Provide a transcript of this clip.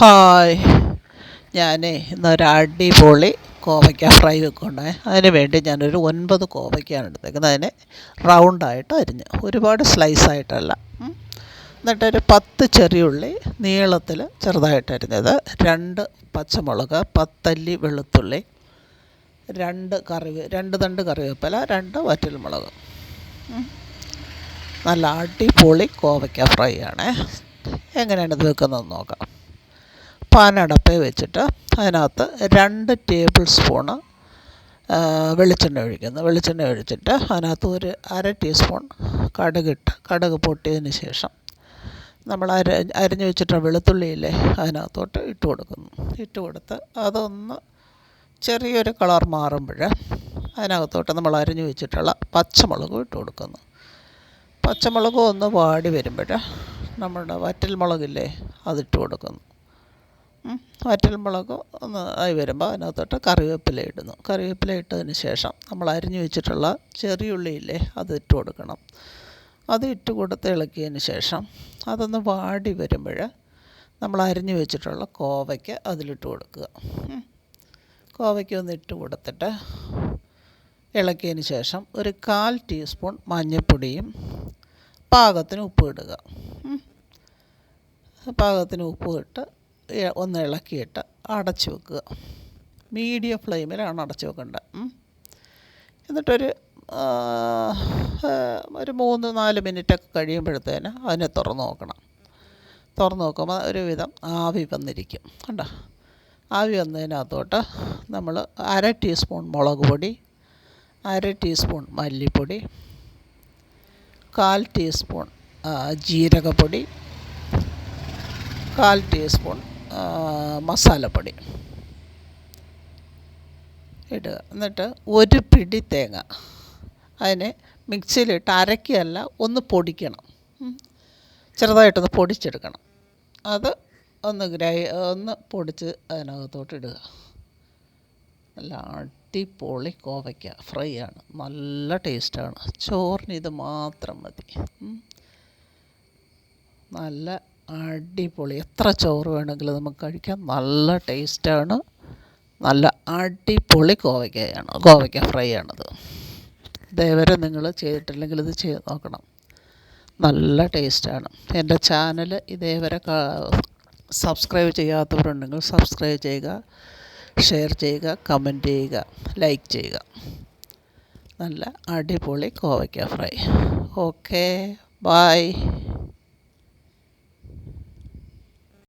Hi. ഞാനേ ഒരു അടിപൊളി കോവയ്ക്ക ഫ്രൈ വെക്കുന്നുണ്ടേ. അതിന് വേണ്ടി ഞാനൊരു ഒൻപത് കോവയ്ക്കയാണ് എടുത്തേക്കുന്നത്. അതിനെ റൗണ്ടായിട്ട് അരിഞ്ഞ് ഒരുപാട് സ്ലൈസായിട്ടല്ല. എന്നിട്ടൊരു പത്ത് ചെറിയുള്ളി നീളത്തിൽ ചെറുതായിട്ട് അരിഞ്ഞത് രണ്ട് പച്ചമുളക് പത്തല്ലി വെളുത്തുള്ളി രണ്ട് കറി രണ്ട് തണ്ട് കറിവേപ്പില രണ്ട് വറ്റൽമുളക്. മുളക് നല്ല അടിപൊളി കോവയ്ക്ക ഫ്രൈ ആണേ. എങ്ങനെയാണ് ഇത് വെക്കുന്നതെന്ന് നോക്കാം. പാനടപ്പേ വെച്ചിട്ട് അതിനകത്ത് രണ്ട് ടേബിൾ സ്പൂണ് വെളിച്ചെണ്ണ ഒഴിക്കുന്നു. വെളിച്ചെണ്ണ ഒഴിച്ചിട്ട് അതിനകത്ത് ഒരു അര ടീസ്പൂൺ കടുകിട്ട് കടുക് പൊട്ടിയതിന് ശേഷം നമ്മൾ അര അരിഞ്ഞു വെച്ചിട്ട് വെളുത്തുള്ളിയില്ലേ അതിനകത്തോട്ട് ഇട്ട് കൊടുക്കുന്നു. ഇട്ട് കൊടുത്ത് അതൊന്ന് ചെറിയൊരു കളർ മാറുമ്പോൾ അതിനകത്തോട്ട് നമ്മൾ അരിഞ്ഞു വെച്ചിട്ടുള്ള പച്ചമുളകും ഇട്ട് കൊടുക്കുന്നു. പച്ചമുളകും ഒന്ന് വാടി വരുമ്പോൾ നമ്മുടെ വറ്റൽമുളകില്ലേ അതിട്ട് കൊടുക്കുന്നു. വറ്റൽമുളക് ഒന്ന് ആയി വരുമ്പോൾ അതിനകത്തോട്ട് കറിവേപ്പില ഇടുന്നു. കറിവേപ്പില ഇട്ടതിന് ശേഷം നമ്മൾ അരിഞ്ഞു വെച്ചിട്ടുള്ള ചെറിയുള്ളിയില്ലേ അത് ഇട്ട് കൊടുക്കണം. അത് ഇട്ട് കൊടുത്ത് ഇളക്കിയതിന് ശേഷം അതൊന്ന് വാടി വരുമ്പോൾ നമ്മൾ അരിഞ്ഞു വെച്ചിട്ടുള്ള കോവയ്ക്ക് അതിലിട്ട് കൊടുക്കുക. കോവയ്ക്ക് ഒന്ന് ഇട്ട് കൊടുത്തിട്ട് ഇളക്കിയതിന് ശേഷം ഒരു കാൽ ടീസ്പൂൺ മഞ്ഞൾപ്പൊടിയും പാകത്തിന് ഉപ്പ് ഇടുക. പാകത്തിന് ഉപ്പ് ഇട്ട് ഒന്ന് ഇളക്കിയിട്ട് അടച്ചു വെക്കുക. മീഡിയം ഫ്ലെയിമിലാണ് അടച്ചു വെക്കേണ്ടത്. എന്നിട്ടൊരു ഒരു മൂന്ന് നാല് മിനിറ്റൊക്കെ കഴിയുമ്പോഴത്തേന് അതിനെ തുറന്നു നോക്കണം. തുറന്നു നോക്കുമ്പോൾ ഒരുവിധം ആവി വന്നിരിക്കും. കണ്ടോ? ആവി വന്നതിനകത്തോട്ട് നമ്മൾ അര ടീസ്പൂൺ മുളക് പൊടി അര ടീസ്പൂൺ മല്ലിപ്പൊടി കാൽ ടീസ്പൂൺ ജീരകപ്പൊടി കാൽ ടീസ്പൂൺ മസാലപ്പൊടി ഇടുക. എന്നിട്ട് ഒരു പിടി തേങ്ങ അതിനെ മിക്സിയിലിട്ട് അരക്കുകയല്ല ഒന്ന് പൊടിക്കണം. ചെറുതായിട്ടൊന്ന് പൊടിച്ചെടുക്കണം. അത് ഒന്ന് ഗ്രൈ ഒന്ന് പൊടിച്ച് അതിനകത്തോട്ട് ഇടുക. നല്ല അടിപൊളി കോവയ്ക്ക ഫ്രൈ ആണ്. നല്ല ടേസ്റ്റാണ് ചോറിന് ഇത് മാത്രം മതി. നല്ല അടിപൊളി. എത്ര ചോറ് വേണമെങ്കിലും നമുക്ക് കഴിക്കാം. നല്ല ടേസ്റ്റാണ്. നല്ല അടിപൊളി കോവയ്ക്കയാണ്. കോവയ്ക്ക ഫ്രൈ ആണത് ഇതേവരെ നിങ്ങൾ ചെയ്തിട്ടില്ലെങ്കിൽ ഇത് ചെയ്ത് നോക്കണം. നല്ല ടേസ്റ്റാണ്. എന്റെ ചാനൽ ഇതേവരെ സബ്സ്ക്രൈബ് ചെയ്യാത്തവരുണ്ടെങ്കിൽ സബ്സ്ക്രൈബ് ചെയ്യുക ഷെയർ ചെയ്യുക കമന്റ് ചെയ്യുക ലൈക്ക് ചെയ്യുക. നല്ല അടിപൊളി കോവയ്ക്ക ഫ്രൈ. Okay bye.